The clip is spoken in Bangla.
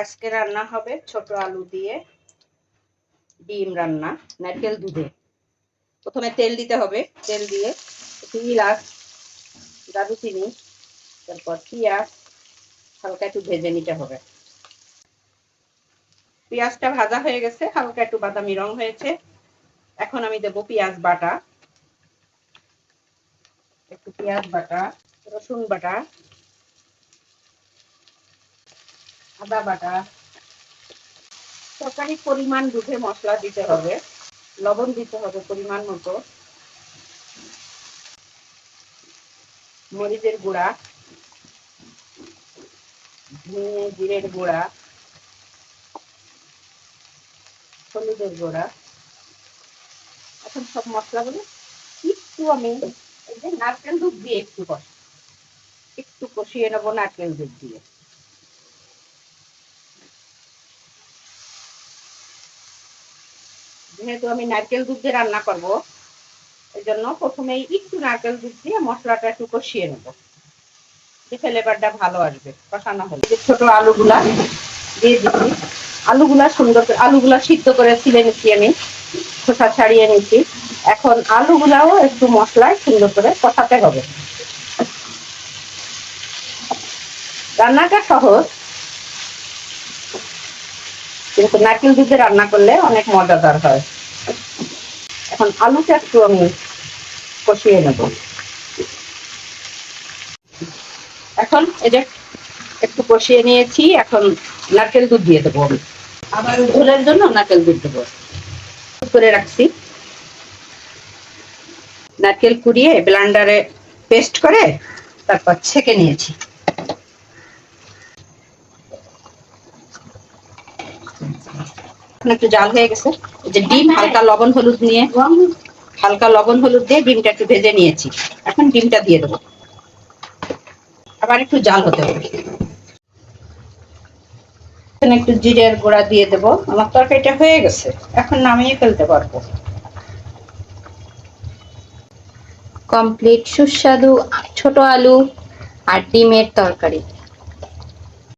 আজকে রান্না হবে ছোট আলু দিয়ে ডিম রান্না, নারকেল দুধে। প্রথমে তেল দিতে হবে, তেল দিয়ে একটু ইলাচ, দারুচিনি, তারপর পেঁয়াজ, হালকা একটু ভেজে নিতে হবে। পেঁয়াজটা ভাজা হয়ে গেছে, হালকা একটু বাদামি রং হয়েছে। এখন আমি দেবো পেঁয়াজ বাটা। একটু পেঁয়াজ বাটা, রসুন বাটা। আদা বাটা। তরকারি পরিমাণ বুঝে মশলা দিতে হবে। লবণ দিতে হবে পরিমাণ মতো। মরিচের গুঁড়া। ধনে জিরের গুঁড়া। হলুদের গুঁড়া। এখন সব মশলাগুলো একটু আমি এই যে নারকেল দুধ দিয়ে একটু কষ একটু কষিয়ে নেব নারকেল দুধ দিয়ে। যেহেতু আমি নারকেল দুধ দিয়ে রান্না করব, এই জন্য প্রথমেই একটু নারকেল দুধ দিয়ে মশলাটা একটু কষিয়ে নেব। যে ফ্লেভারটা ভালো আসবে, কষানো হলে। ছোট আলুগুলা দিয়ে দিচ্ছি। আলুগুলা সুন্দর করে আলুগুলা সিদ্ধ করে ছিলে নিচ্ছি আমি। খোসা ছাড়িয়ে নিচ্ছি। এখন আলুগুলাও একটু মশলায় সুন্দর করে কষাতে হবে। রান্নাটা সহজ। কিন্তু নারকেল দুধে রান্না করলে অনেক মজাদার হয়। এখন আলুটা একটু আমি কষিয়ে নেব। এখন এই যে একটু কষিয়ে নিয়েছি, এখন নারকেল দুধ দিয়ে দেবো আমি। আবার ঝোলের জন্য নারকেল দুধ দেবো। করে রাখছি। নারকেল কুড়িয়ে ব্লান্ডারে পেস্ট করে তারপর ছেঁকে নিয়েছি। এখন একটু জাল হয়ে গেছে। যে ডিম, হালকা লবণ, হলুদ নিয়ে, হালকা লবণ, হলুদ দিয়ে ডিমটা একটু ভেজে নিয়েছি। এখন ডিমটা দিয়ে দেবো। আবার একটু জাল হতে হবে। এখানে একটু জিরের গুঁড়া দিয়ে দেবো। আমার তরকারিটা হয়ে গেছে। এখন নামিয়ে ফেলতে পারব। কমপ্লিট সুস্বাদু ছোট আলু আর ডিমের তরকারি।